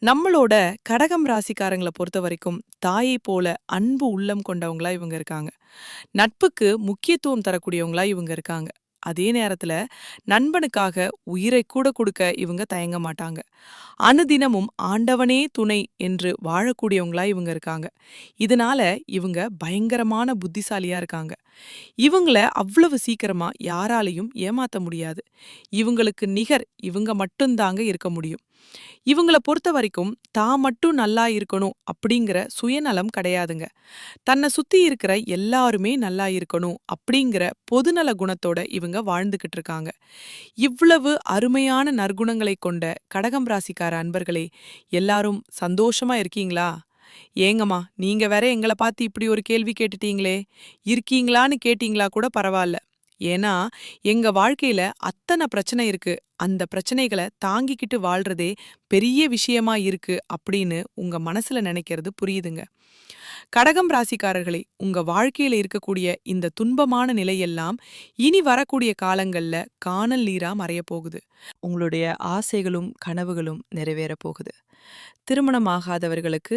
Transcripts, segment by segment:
நம்மளோட கடகம் ராசிக்காரங்களை பொறுத்த வரைக்கும் தாயை போல அன்பு உள்ளம் கொண்டவங்களா இவங்க இருக்காங்க. நட்புக்கு முக்கியத்துவம் தரக்கூடியவங்களா இவங்க இருக்காங்க. அதே நேரத்துல நண்பனுக்காக உயிரை கூட கொடுக்க இவங்க தயங்க மாட்டாங்க. அனுதினமும் ஆண்டவனே துணை என்று வாழக்கூடியவங்களா இவங்க இருக்காங்க. இதனால இவங்க பயங்கரமான புத்திசாலியா இருக்காங்க. இவங்கள அவ்வளவு சீக்கிரமா யாராலையும் ஏமாத்த முடியாது. இவங்களுக்கு நிகர் இவங்க மட்டும்தாங்க இருக்க முடியும். இவங்கள பொறுத்த வரைக்கும் தான் மட்டும் நல்லா இருக்கணும் அப்படிங்கிற சுயநலம் கிடையாதுங்க. தன்னை சுத்தி இருக்கிற எல்லாருமே நல்லா இருக்கணும் அப்படிங்கிற பொதுநல குணத்தோட இவங்க வாழ்ந்துகிட்டு இருக்காங்க. இவ்வளவு அருமையான நற்குணங்களை கொண்ட கடகம் ராசிக்கார அன்பர்களே எல்லாரும் சந்தோஷமா இருக்கீங்களா? ஏங்கம்மா நீங்க வேற எங்களை பார்த்து இப்படி ஒரு கேள்வி கேட்டுட்டீங்களே. இருக்கீங்களான்னு கேட்டீங்களா கூட பரவாயில்ல. ஏன்னா எங்க வாழ்க்கையில அத்தனை பிரச்சனை இருக்கு. அந்த பிரச்சனைகளை தாங்கிக்கிட்டு வாழ்றதே பெரிய விஷயமா இருக்கு அப்படின்னு உங்க மனசுல நினைக்கிறது புரியுதுங்க. கடகம் ராசிக்காரர்களே உங்க வாழ்க்கையில இருக்கக்கூடிய இந்த துன்பமான நிலையெல்லாம் இனி வரக்கூடிய காலங்கள்ல காணல் நீரா மறைய போகுது. உங்களுடைய ஆசைகளும் கனவுகளும் நிறைவேற போகுது. திருமணம் ஆகாதவர்களுக்கு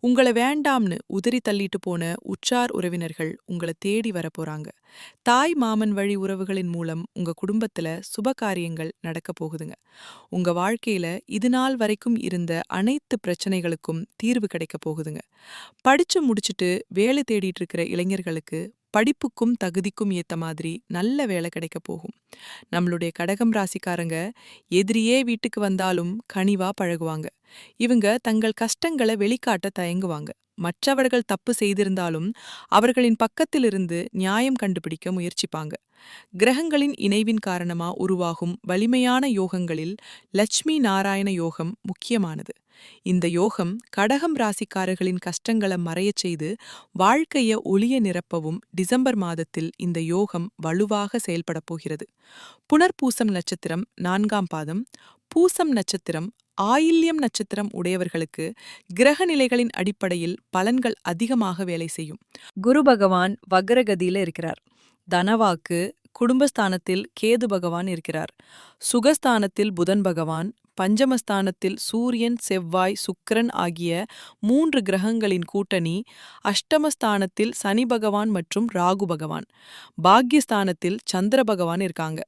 உங்களை வேண்டாம்னு உதறி தள்ளிட்டு போன உற்றார் உறவினர்கள் உங்களை தேடி வர போறாங்க. தாய் மாமன் வழி உறவுகளின் மூலம் உங்க குடும்பத்துல சுப காரியங்கள் நடக்க போகுதுங்க. உங்க வாழ்க்கையில இது நாள் வரைக்கும் இருந்த அனைத்து பிரச்சனைகளுக்கும் தீர்வு கிடைக்க போகுதுங்க. படிச்சு முடிச்சுட்டு வேலை தேடிட்டு இருக்கிற இளைஞர்களுக்கு படிப்புக்கும் தகுதிக்கும் ஏத்த மாதிரி நல்ல வேலை கிடைக்க போகும். நம்மளுடைய கடகம் ராசிக்காரங்க எதிரியே வீட்டுக்கு வந்தாலும் கனிவா பழகுவாங்க. இவங்க தங்கள் கஷ்டங்களை வெளிக்காட்ட தயங்குவாங்க. மற்றவர்கள் தப்பு செய்திருந்தாலும் அவர்களின் பக்கத்திலிருந்து நியாயம் கண்டுபிடிக்க முயற்சிப்பாங்க. கிரகங்களின் இணைவின் காரணமா உருவாகும் வலிமையான யோகங்களில் லட்சுமி நாராயண யோகம் முக்கியமானது. இந்த யோகம் கடகம் ராசிக்காரர்களின் கஷ்டங்களை மறையச் செய்து வாழ்க்கைய ஒளிய நிரப்பவும் டிசம்பர் மாதத்தில் இந்த யோகம் வலுவாக செயல்படப் போகிறது. புனர்பூசம் நட்சத்திரம் நான்காம் பாதம். பூசம் நட்சத்திரம் ஆயில்யம் நட்சத்திரம் உடையவர்களுக்கு கிரக நிலைகளின் அடிப்படையில் பலன்கள் அதிகமாக வேலை செய்யும். குரு பகவான் வக்ரகதியில இருக்கிறார். தனவாக்கு குடும்பஸ்தானத்தில் கேது பகவான் இருக்கிறார். சுகஸ்தானத்தில் புதன் பகவான் பஞ்சமஸ்தானத்தில் சூரியன் செவ்வாய் சுக்கிரன் ஆகிய மூன்று கிரகங்களின் கூட்டணி அஷ்டமஸ்தானத்தில் சனி பகவான் மற்றும் ராகு பகவான். பாக்யஸ்தானத்தில் சந்திர பகவான் இருக்காங்க.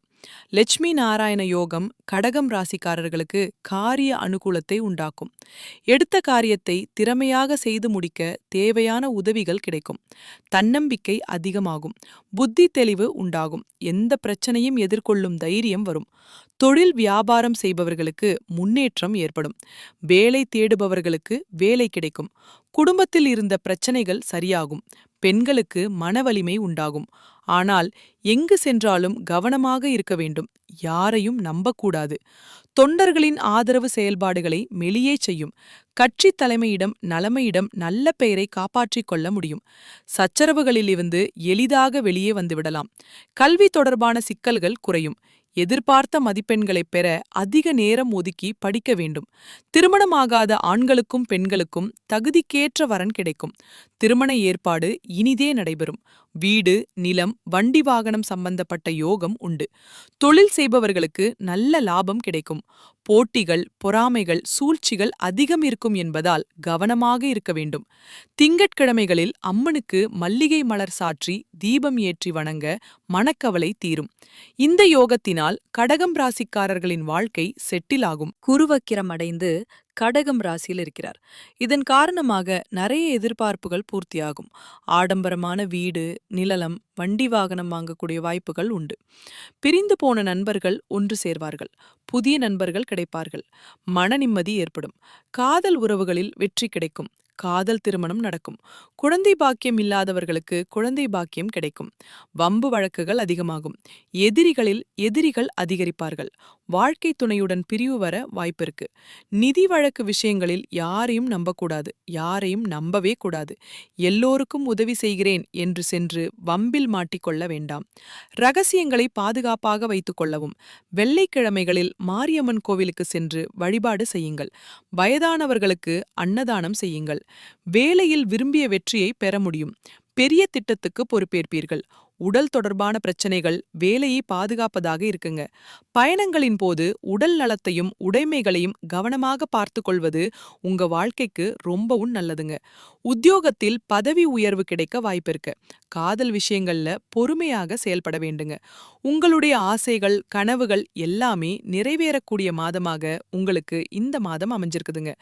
லட்சுமி நாராயண யோகம் கடகம் ராசிக்காரர்களுக்கு காரிய அனுகூலத்தை உண்டாக்கும். எடுத்த காரியத்தை திறமையாக செய்து முடிக்க தேவையான உதவிகள் கிடைக்கும். தன்னம்பிக்கை அதிகமாகும். புத்தி தெளிவு உண்டாகும். எந்த பிரச்சனையும் எதிர்கொள்ளும் தைரியம் வரும். தொழில் வியாபாரம் செய்பவர்களுக்கு முன்னேற்றம் ஏற்படும். வேலை தேடுபவர்களுக்கு வேலை கிடைக்கும். குடும்பத்தில் இருந்த பிரச்சனைகள் சரியாகும். பெண்களுக்கு மனவலிமை உண்டாகும். ஆனால் எங்கு சென்றாலும் கவனமாக இருக்க வேண்டும். யாரையும் நம்பக்கூடாது. தொண்டர்களின் ஆதரவு செயல்பாடுகளை மெளியே செய்யும். கட்சி தலைமையிடம் நலமையிடம் நல்ல பெயரை காப்பாற்றிக் கொள்ள முடியும். சச்சரவுகளிலிருந்து எளிதாக வெளியே வந்துவிடலாம். கல்வி தொடர்பான சிக்கல்கள் குறையும். எதிர்பார்த்த மதிப்பெண்களைப் பெற அதிக நேரம் ஒதுக்கி படிக்க வேண்டும். திருமணமாகாத ஆண்களுக்கும் பெண்களுக்கும் தகுதிக்கேற்ற வரன் கிடைக்கும். திருமண ஏற்பாடு இனிதே நடைபெறும். வீடு நிலம் வண்டி வாகனம் சம்பந்தப்பட்ட யோகம் உண்டு. தொழில் செய்பவர்களுக்கு நல்ல லாபம் கிடைக்கும். போட்டிகள் பொறாமைகள் சூழ்ச்சிகள் அதிகம் இருக்கும் என்பதால் கவனமாக இருக்க வேண்டும். திங்கட்கிழமைகளில் அம்மனுக்கு மல்லிகை மலர் சாற்றி தீபம் ஏற்றி வணங்க மனக்கவலை தீரும். இந்த யோகத்தினால் கடகம் ராசிக்காரர்களின் வாழ்க்கை செட்டிலாகும் குருவக்கிரம் அடைந்து கடகம் ராசியில் இருக்கிறார். இதன் காரணமாக நிறைய எதிர்பார்ப்புகள் பூர்த்தியாகும். ஆடம்பரமான வீடு நிழலம் வண்டி வாகனம் வாங்கக்கூடிய வாய்ப்புகள் உண்டு. பிரிந்து போன நண்பர்கள் ஒன்று சேர்வார்கள். புதிய நண்பர்கள் கிடைப்பார்கள். மன நிம்மதி ஏற்படும். காதல் உறவுகளில் வெற்றி கிடைக்கும். காதல் திருமணம் நடக்கும். குழந்தை பாக்கியம் இல்லாதவர்களுக்கு குழந்தை பாக்கியம் கிடைக்கும். வம்பு வழக்குகள் அதிகமாகும். எதிரிகளில் எதிரிகள் அதிகரிப்பார்கள். வாழ்க்கை துணையுடன் பிரிவு வர வாய்ப்பிருக்கு நிதி வழக்கு விஷயங்களில் யாரையும் நம்பக்கூடாது. யாரையும் நம்பவே கூடாது. எல்லோருக்கும் உதவி செய்கிறேன் என்று சென்று வம்பில் மாட்டிக்கொள்ள வேண்டாம். ரகசியங்களை பாதுகாப்பாக வைத்துக் கொள்ளவும். வெள்ளைக்கிழமைகளில் மாரியம்மன் கோவிலுக்கு சென்று வழிபாடு செய்யுங்கள். வயதானவர்களுக்கு அன்னதானம் செய்யுங்கள். வேலையில் விரும்பிய வெற்றியை பெற முடியும். பெரிய திட்டத்துக்கு பொறுப்பேற்பீர்கள். உடல் தொடர்பான பிரச்சனைகள் வேலையை பாதுகாப்பதாக இருக்குங்க. பயணங்களின் போது உடல் நலத்தையும் உடைமைகளையும் கவனமாக பார்த்து கொள்வது உங்க வாழ்க்கைக்கு ரொம்பவும் நல்லதுங்க. உத்தியோகத்தில் பதவி உயர்வு கிடைக்க வாய்ப்பிருக்கு காதல் விஷயங்கள்ல பொறுமையாக செயல்பட வேண்டுங்க. உங்களுடைய ஆசைகள் கனவுகள் எல்லாமே நிறைவேறக்கூடிய மாதமாக உங்களுக்கு இந்த மாதம் அமைஞ்சிருக்குதுங்க.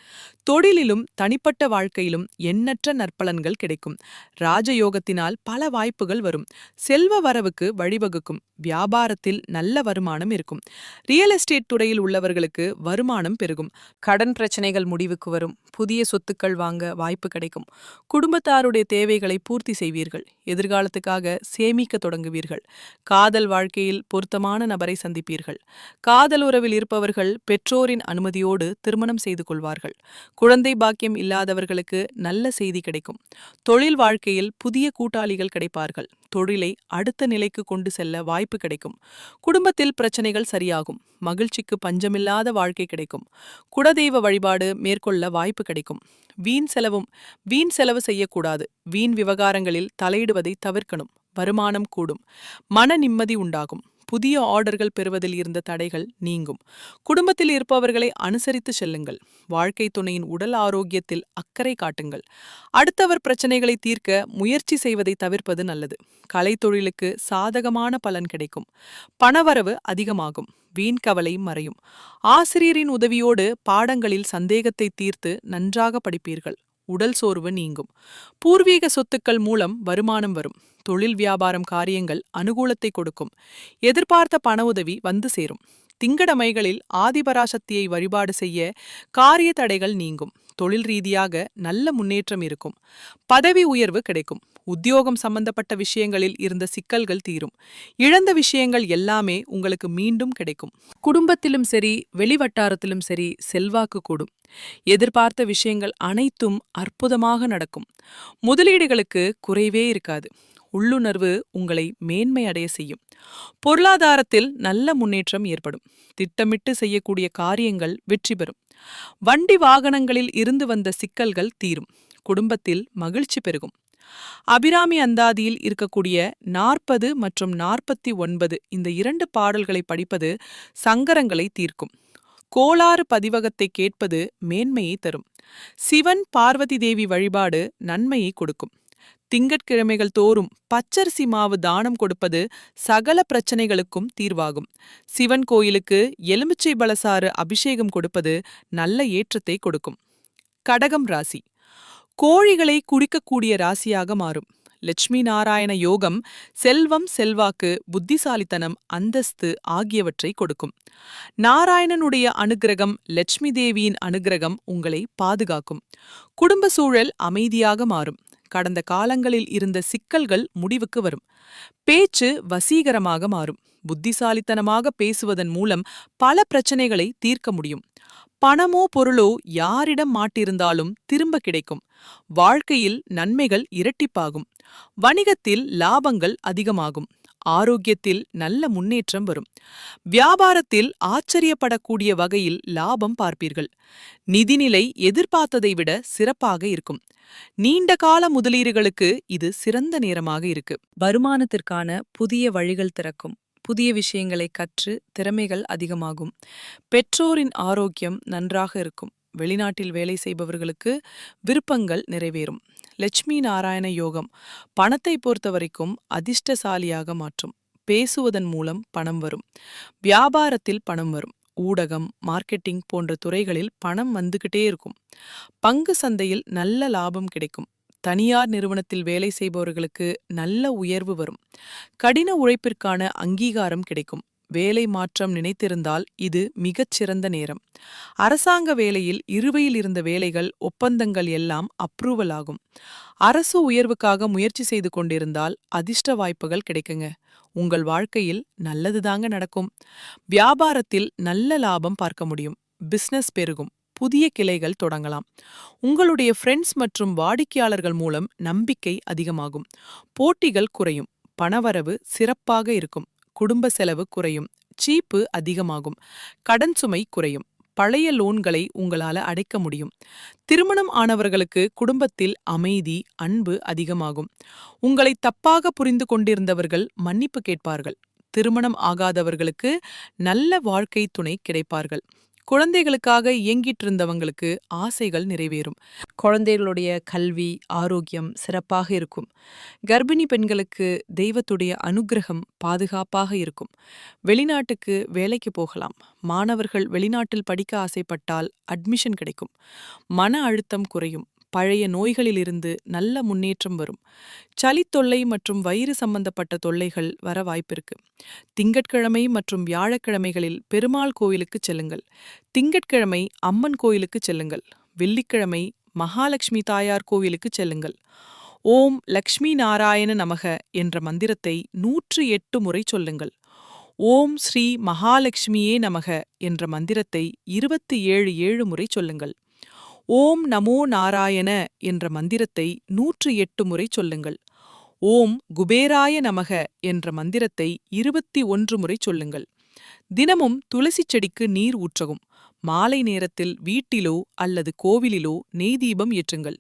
தொழிலிலும் தனிப்பட்ட வாழ்க்கையிலும் எண்ணற்ற நற்பலன்கள் கிடைக்கும். ராஜயோகத்தினால் பல வாய்ப்புகள் வரும். செல்வ வரவுக்கு வழிவகுக்கும். வியாபாரத்தில் நல்ல வருமானம் இருக்கும். ரியல் எஸ்டேட் துறையில் உள்ளவர்களுக்கு வருமானம் பெருகும். கடன் பிரச்சனைகள் முடிவுக்கு வரும். புதிய சொத்துக்கள் வாங்க வாய்ப்பு கிடைக்கும். குடும்பத்தாருடைய தேவைகளை பூர்த்தி செய்வீர்கள். எதிர்காலத்துக்காக சேமிக்க தொடங்குவீர்கள். காதல் வாழ்க்கையில் பொருத்தமான நபரை சந்திப்பீர்கள். காதல் உறவில் இருப்பவர்கள் பெற்றோரின் அனுமதியோடு திருமணம் செய்து கொள்வார்கள். குழந்தை பாக்கியம் இல்லாதவர்களுக்கு நல்ல செய்தி கிடைக்கும். தொழில் வாழ்க்கையில் புதிய கூட்டாளிகள் கிடைப்பார்கள். தொழிலை அடுத்த நிலைக்கு கொண்டு செல்ல வாய்ப்பு கிடைக்கும். குடும்பத்தில் பிரச்சனைகள் சரியாகும். மகிழ்ச்சிக்கு பஞ்சமில்லாத வாழ்க்கை கிடைக்கும். குலதெய்வ வழிபாடு மேற்கொள்ள வாய்ப்பு கிடைக்கும். வீண் செலவும் வீண் செலவு செய்யக்கூடாது. வீண் விவகாரங்களில் தலையிடுவதை தவிர்க்கணும். வருமானம் கூடும். மன நிம்மதி உண்டாகும். புதிய ஆர்டர்கள் பெறுவதில் இருந்த தடைகள் நீங்கும். குடும்பத்தில் இருப்பவர்களை அனுசரித்து செல்லுங்கள். வாழ்க்கை துணையின் உடல் ஆரோக்கியத்தில் அக்கறை காட்டுங்கள். அடுத்தவர் பிரச்சனைகளை தீர்க்க முயற்சி செய்வதை தவிர்ப்பது நல்லது. கலைத்தொழிலுக்கு சாதகமான பலன் கிடைக்கும். பணவரவு அதிகமாகும். வீண் கவலை மறையும். ஆசிரியரின் உதவியோடு பாடங்களில் சந்தேகத்தை தீர்த்து நன்றாக படிப்பீர்கள். உடல் சோர்வு நீங்கும். பூர்வீக சொத்துக்கள் மூலம் வருமானம் வரும். தொழில் வியாபாரம் காரியங்கள் அனுகூலத்தை கொடுக்கும். எதிர்பார்த்த பண உதவி வந்து சேரும். திங்கடமைகளில் ஆதிபராசக்தியை வழிபாடு செய்ய காரிய தடைகள் நீங்கும். தொழில் ரீதியாக நல்ல முன்னேற்றம் இருக்கும். பதவி உயர்வு கிடைக்கும். உத்தியோகம் சம்பந்தப்பட்ட விஷயங்களில் இருந்த சிக்கல்கள் தீரும். இழந்த விஷயங்கள் எல்லாமே உங்களுக்கு மீண்டும் கிடைக்கும். குடும்பத்திலும் சரி வெளிவட்டாரத்திலும் சரி செல்வாக்கு கூடும். எதிர்பார்த்த விஷயங்கள் அனைத்தும் அற்புதமாக நடக்கும். முதலீடுகளுக்கு குறைவே இருக்காது. உள்ளுணர்வு உங்களை மேன்மை அடைய செய்யும். பொருளாதாரத்தில் நல்ல முன்னேற்றம் ஏற்படும். திட்டமிட்டு செய்யக்கூடிய காரியங்கள் வெற்றி பெறும். வண்டி வாகனங்களில் இருந்து வந்த சிக்கல்கள் தீரும். குடும்பத்தில் மகிழ்ச்சி பெருகும். அபிராமி அந்தாதியில் இருக்கக்கூடிய நாற்பது மற்றும் நாற்பத்தி ஒன்பது இந்த இரண்டு பாடல்களை படிப்பது சங்கரங்களை தீர்க்கும். கோளாறு பதிவகத்தை கேட்பது மேன்மையை தரும். சிவன் பார்வதி தேவி வழிபாடு நன்மையை கொடுக்கும். திங்கட்கிழமைகள் தோறும் பச்சரிசி மாவு தானம் கொடுப்பது சகல பிரச்சனைகளுக்கும் தீர்வாகும். சிவன் கோயிலுக்கு எலுமிச்சை பலசாறு அபிஷேகம் கொடுப்பது நல்ல ஏற்றத்தை கொடுக்கும். கடகம் ராசி. கோழிகளை குடிக்கக்கூடிய ராசியாக மாறும். லட்சுமி நாராயண யோகம் செல்வம் செல்வாக்கு புத்திசாலித்தனம் அந்தஸ்து ஆகியவற்றை கொடுக்கும். நாராயணனுடைய அனுகிரகம் லட்சுமி தேவியின் அனுகிரகம் உங்களை பாதுகாக்கும். குடும்ப சூழல் அமைதியாக மாறும். கடந்த காலங்களில் இருந்த சிக்கல்கள் முடிவுக்கு வரும். பேச்சு வசீகரமாக மாறும். புத்திசாலித்தனமாக பேசுவதன் மூலம் பல பிரச்சனைகளை தீர்க்க முடியும். பணமோ பொருளோ யாரிடம் மாட்டிருந்தாலும் திரும்ப கிடைக்கும். வாழ்க்கையில் நன்மைகள் இரட்டிப்பாகும். வணிகத்தில் லாபங்கள் அதிகமாகும். ஆரோக்கியத்தில் நல்ல முன்னேற்றம் வரும். வியாபாரத்தில் ஆச்சரியப்படக்கூடிய வகையில் லாபம் பார்ப்பீர்கள். நிதிநிலை எதிர்பார்த்ததை விட சிறப்பாக இருக்கும். நீண்ட கால முதலீடுகளுக்கு இது சிறந்த நேரமாக இருக்கு. வருமானத்திற்கான புதிய வழிகள் திறக்கும். புதிய விஷயங்களை கற்று திறமைகள் அதிகமாகும். பெற்றோரின் ஆரோக்கியம் நன்றாக இருக்கும். வெளிநாட்டில் வேலை செய்பவர்களுக்கு விருப்பங்கள் நிறைவேறும். லட்சுமி நாராயண யோகம் பணத்தை பொறுத்தவரைக்கும் அதிர்ஷ்டசாலியாக மாற்றும். பேசுவதன் மூலம் பணம் வரும். வியாபாரத்தில் பணம் வரும். ஊடகம் மார்க்கெட்டிங் போன்ற துறைகளில் பணம் வந்துகிட்டே இருக்கும். பங்கு சந்தையில் நல்ல லாபம் கிடைக்கும். தனியார் நிறுவனத்தில் வேலை செய்பவர்களுக்கு நல்ல உயர்வு வரும். கடின உழைப்பிற்கான அங்கீகாரம் கிடைக்கும். வேலை மாற்றம் நினைத்திருந்தால் இது மிகச் சிறந்த நேரம். அரசாங்க வேலையில் இருவையில் இருந்த வேலைகள் ஒப்பந்தங்கள் எல்லாம் அப்ரூவல் ஆகும். அரசு உயர்வுக்காக முயற்சி செய்து கொண்டிருந்தால் அதிர்ஷ்ட வாய்ப்புகள் கிடைக்குங்க. உங்கள் வாழ்க்கையில் நல்லதுதாங்க நடக்கும். வியாபாரத்தில் நல்ல லாபம் பார்க்க முடியும். பிசினஸ் பெருகும். புதிய கிளைகள் தொடங்கலாம். உங்களுடைய ஃப்ரெண்ட்ஸ் மற்றும் வாடிக்கையாளர்கள் மூலம் நம்பிக்கை அதிகமாகும். போட்டிகள் குறையும். பணவரவு சிறப்பாக இருக்கும். குடும்ப செலவு குறையும். சீப்பு அதிகமாகும். கடன் சுமை குறையும். பழைய லோன்களை உங்களால அடைக்க முடியும். திருமணம் ஆனவர்களுக்கு குடும்பத்தில் அமைதி அன்பு அதிகமாகும். உங்களை தப்பாக புரிந்து கொண்டிருந்தவர்கள் மன்னிப்பு கேட்பார்கள். திருமணம் ஆகாதவர்களுக்கு நல்ல வாழ்க்கை துணை கிடைப்பார்கள். குழந்தைகளுக்காக இயங்கிட்டு இருந்தவங்களுக்கு ஆசைகள் நிறைவேறும். குழந்தைகளுடைய கல்வி ஆரோக்கியம் சிறப்பாக இருக்கும். கர்ப்பிணி பெண்களுக்கு தெய்வத்துடைய அனுக்கிரகம் பாதுகாப்பாக இருக்கும். வெளிநாட்டுக்கு வேலைக்கு போகலாம். மாணவர்கள் வெளிநாட்டில் படிக்க ஆசைப்பட்டால் அட்மிஷன் கிடைக்கும். மன அழுத்தம் குறையும். பழைய நோய்களிலிருந்து நல்ல முன்னேற்றம் வரும். சளி தொல்லை மற்றும் வயிறு சம்பந்தப்பட்ட தொல்லைகள் வர வாய்ப்பிருக்கு. திங்கட்கிழமை மற்றும் வியாழக்கிழமைகளில் பெருமாள் கோயிலுக்கு செல்லுங்கள். திங்கட்கிழமை அம்மன் கோயிலுக்கு செல்லுங்கள். வெள்ளிக்கிழமை மகாலட்சுமி தாயார் கோவிலுக்கு செல்லுங்கள். ஓம் லக்ஷ்மி நாராயண நமக என்ற மந்திரத்தை நூற்று எட்டு முறை சொல்லுங்கள். ஓம் ஸ்ரீ மகாலட்சுமியே நமக என்ற மந்திரத்தை இருபத்தி ஏழு ஏழு முறை சொல்லுங்கள். ஓம் நமோ நாராயண என்ற மந்திரத்தை நூற்று எட்டு முறை சொல்லுங்கள். ஓம் குபேராய நமக என்ற மந்திரத்தை இருபத்தி ஒன்று முறை சொல்லுங்கள். தினமும் துளசி செடிக்கு நீர் ஊற்றவும். மாலை நேரத்தில் வீட்டிலோ அல்லது கோவிலிலோ நெய் தீபம் ஏற்றுங்கள்.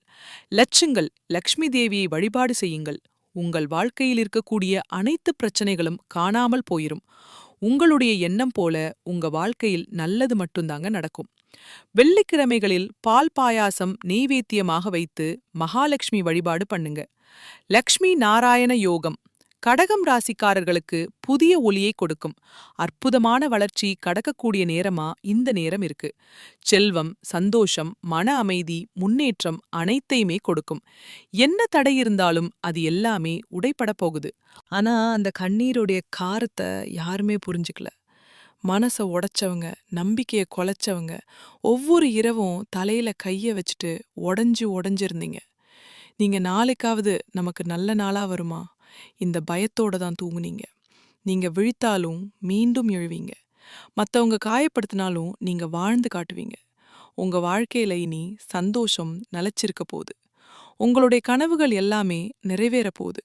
லட்சுங்கள் லக்ஷ்மி தேவியை வழிபாடு செய்யுங்கள். உங்கள் வாழ்க்கையில் இருக்கக்கூடிய அனைத்து பிரச்சனைகளும் காணாமல் போயிரும். உங்களுடைய எண்ணம் போல உங்க வாழ்க்கையில் நல்லது மட்டும்தாங்க நடக்கும். வெள்ளிக்கிழமைகளில் பால் பாயாசம் நெய்வேத்தியமாக வைத்து மகாலட்சுமி வழிபாடு பண்ணுங்க. லக்ஷ்மி நாராயண யோகம் கடகம் ராசிக்காரர்களுக்கு புதிய ஒளியை கொடுக்கும். அற்புதமான வளர்ச்சி கடக்கக்கூடிய நேரமா இந்த நேரம் இருக்கு. செல்வம் சந்தோஷம் மன அமைதி முன்னேற்றம் அனைத்தையுமே கொடுக்கும். என்ன தடை இருந்தாலும் அது எல்லாமே உடைப்பட போகுது. ஆனா அந்த கண்ணீருடைய காரத்தை யாருமே புரிஞ்சுக்கல. மனசை உடைச்சவங்க நம்பிக்கையை கொலைச்சவங்க ஒவ்வொரு இரவும் தலையில கைய வச்சுட்டு உடஞ்சு உடஞ்சிருந்தீங்க. நீங்க நாளைக்காவது நமக்கு நல்ல நாளா வருமா? இந்த பயத்தோட தான் தூங்குனீங்க. நீங்க விழித்தாலும் மீண்டும் எழுவீங்க. மத்தவங்க காயப்படுத்தினாலும் நீங்க வாழ்ந்து காட்டுவீங்க. உங்க வாழ்க்கையில இனி சந்தோஷம் நிலச்சிருக்க போகுது. உங்களுடைய கனவுகள் எல்லாமே நிறைவேற போகுது.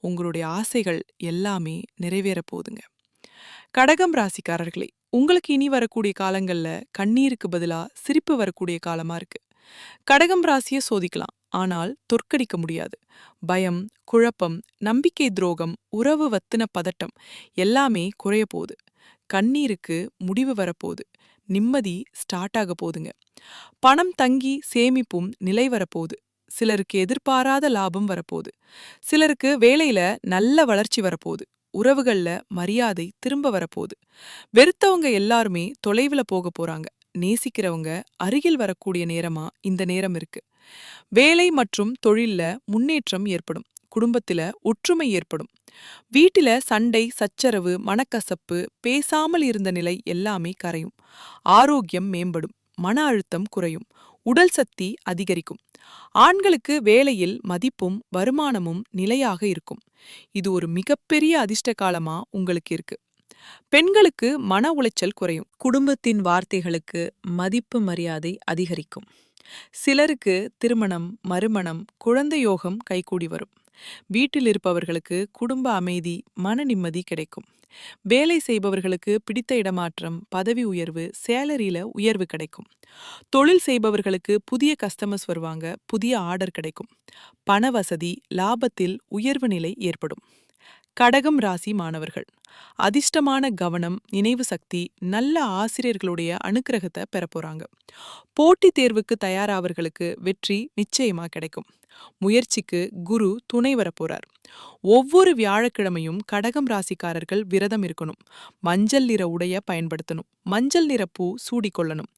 உங்களுடைய ஆசைகள் எல்லாமே நிறைவேற போகுதுங்க. கடகம் ராசிக்காரர்களே உங்களுக்கு இனி வரக்கூடிய காலங்கள்ல கண்ணீருக்கு பதிலா சிரிப்பு வரக்கூடிய காலமா இருக்கு. கடகம் ராசியை சோதிக்கலாம் ஆனால் தொற்கடிக்க முடியாது. பயம் குழப்பம் நம்பிக்கை துரோகம் உறவு வத்தின பதட்டம் எல்லாமே குறைய போகுது. கண்ணீருக்கு முடிவு வரப்போகுது. நிம்மதி ஸ்டார்ட் ஆக போதுங்க பணம் தங்கி சேமிப்பும் நிலை வரப்போகுது. சிலருக்கு எதிர்பாராத லாபம் வரப்போகுது. சிலருக்கு வேலையில நல்ல வளர்ச்சி வரப்போகுது. உறவுகள்ல மரியாதை திரும்ப வரப்போகுது. வெறுத்தவங்க எல்லாருமே தொலைவுல போக போறாங்க. நேசிக்கிறவங்க அருகில் வரக்கூடிய நேரமா இந்த நேரம் இருக்கு. வேலை மற்றும் தொழில்ல முன்னேற்றம் ஏற்படும். குடும்பத்துல ஒற்றுமை ஏற்படும். வீட்டில சண்டை சச்சரவு மனக்கசப்பு பேசாமல் இருந்த நிலை எல்லாமே கரையும். ஆரோக்கியம் மேம்படும். மன அழுத்தம் குறையும். உடல் சக்தி அதிகரிக்கும். ஆண்களுக்கு வேலையில் மதிப்பும் வருமானமும் நிலையாக இருக்கும். இது ஒரு மிகப்பெரிய அதிர்ஷ்ட காலமா உங்களுக்கு இருக்கு. பெண்களுக்கு மன உளைச்சல் குறையும். குடும்பத்தின் வார்த்தைகளுக்கு மதிப்பு மரியாதை அதிகரிக்கும். சிலருக்கு திருமணம் மறுமணம் குழந்தை யோகம் கைகூடி வரும். வீட்டில் இருப்பவர்களுக்கு குடும்ப அமைதி மன நிம்மதி கிடைக்கும். வேலை செய்பவர்களுக்கு பிடித்த இடமாற்றம் பதவி உயர்வு சேலரியில உயர்வு கிடைக்கும். தொழில் செய்பவர்களுக்கு புதிய கஸ்டமர்ஸ் வருவாங்க புதிய ஆர்டர் கிடைக்கும். பண வசதி லாபத்தில் உயர்வு நிலை ஏற்படும். கடகம் ராசி மாணவர்கள். அதிர்ஷ்டமான கவனம் நினைவு சக்தி நல்ல ஆசிரியர்களுடைய அனுக்கிரகத்தை பெற போறாங்க. போட்டித் தேர்வுக்கு தயாராவர்களுக்கு வெற்றி நிச்சயமா கிடைக்கும். முயற்சிக்கு குரு துணை வரப்போறார் ஒவ்வொரு வியாழக்கிழமையும் கடகம் ராசிக்காரர்கள் விரதம் இருக்கணும். மஞ்சள் நிற உடைய பயன்படுத்தணும். மஞ்சள் நிற பூ சூடிக்கொள்ளணும்.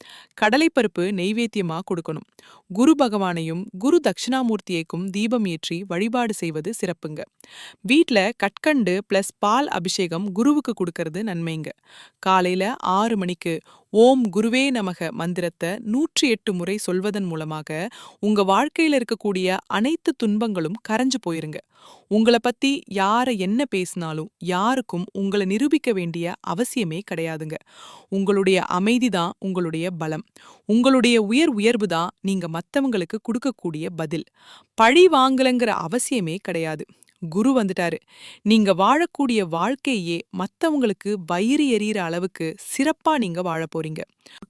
கடலைப்பருப்பு நெய்வேத்தியமா கொடுக்கணும். குரு பகவானையும் குரு தட்சிணாமூர்த்தியைக்கும் தீபம் ஏற்றி வழிபாடு செய்வது சிறப்புங்க. வீட்டில் கட்கண்டு பிளஸ் பால் அபிஷேகம் குருவுக்கு கொடுக்கறது நன்மைங்க. காலையில் ஆறு மணிக்கு ஓம் குருவே நமக மந்திரத்தை நூற்றி எட்டு முறை சொல்வதன் மூலமாக உங்க வாழ்க்கையில இருக்கக்கூடிய அனைத்து துன்பங்களும் கரைஞ்சு போயிருங்க. உங்களை பத்தி யார என்ன பேசினாலும் யாருக்கும் உங்களை நிரூபிக்க வேண்டிய அவசியமே கிடையாதுங்க. உங்களுடைய அமைதி தான் உங்களுடைய பலம். உங்களுடைய உயர் உயர்வு தான் நீங்க மத்தவங்களுக்கு கொடுக்கக்கூடிய பதில். பழி வாங்கலங்கிற அவசியமே கிடையாது. குரு வந்துட்டாரு. நீங்க வாழக்கூடிய வாழ்க்கையே மத்தவங்களுக்கு வயிறு எறிகிற அளவுக்கு சிறப்பா நீங்க வாழ போறீங்க.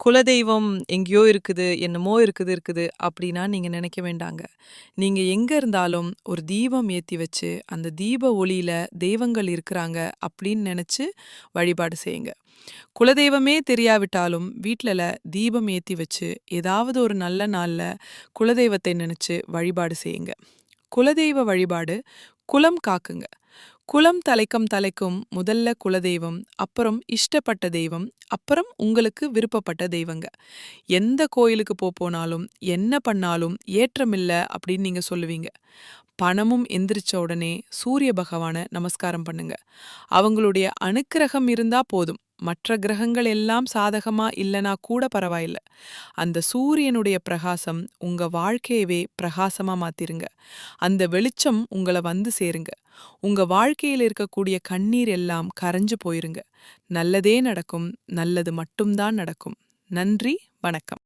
குலதெய்வம் எங்கேயோ இருக்குது என்னமோ இருக்குது இருக்குது அப்படின்னா நீங்க நினைக்க வேண்டாங்க. நீங்க எங்க இருந்தாலும் ஒரு தீபம் ஏத்தி வச்சு அந்த தீப ஒளியில தெய்வங்கள் இருக்கிறாங்க அப்படின்னு நினைச்சு வழிபாடு செய்யுங்க. குலதெய்வமே தெரியாவிட்டாலும் வீட்டில் தீபம் ஏத்தி வச்சு ஏதாவது ஒரு நல்ல நாள்ல குலதெய்வத்தை நினைச்சு வழிபாடு செய்யுங்க. குலதெய்வ வழிபாடு குலம் காக்குங்க. குலம் தலைக்கம் தலைக்கும் முதல்ல குலதெய்வம் அப்புறம் இஷ்டப்பட்ட தெய்வம் அப்புறம் உங்களுக்கு விருப்பப்பட்ட தெய்வங்க. எந்த கோயிலுக்கு போ போனாலும் என்ன பண்ணாலும் ஏற்றமில்ல அப்படின்னு நீங்க சொல்லுவீங்க. பணமும் எந்திரிச்ச உடனே சூரிய பகவான நமஸ்காரம் பண்ணுங்க. அவங்களுடைய அனுக்கிரகம் இருந்தா போதும். மற்ற கிரகங்கள் எல்லாம் சாதகமா இல்லனா கூட பரவாயில்ல. அந்த சூரியனுடைய பிரகாசம் உங்க வாழ்க்கையவே பிரகாசமா மாத்திருங்க. அந்த வெளிச்சம் உங்களை வந்து சேருங்க. உங்க வாழ்க்கையில் இருக்கக்கூடிய கண்ணீர் எல்லாம் கரைஞ்சு போயிருங்க. நல்லதே நடக்கும். நல்லது மட்டும்தான் நடக்கும். நன்றி. வணக்கம்.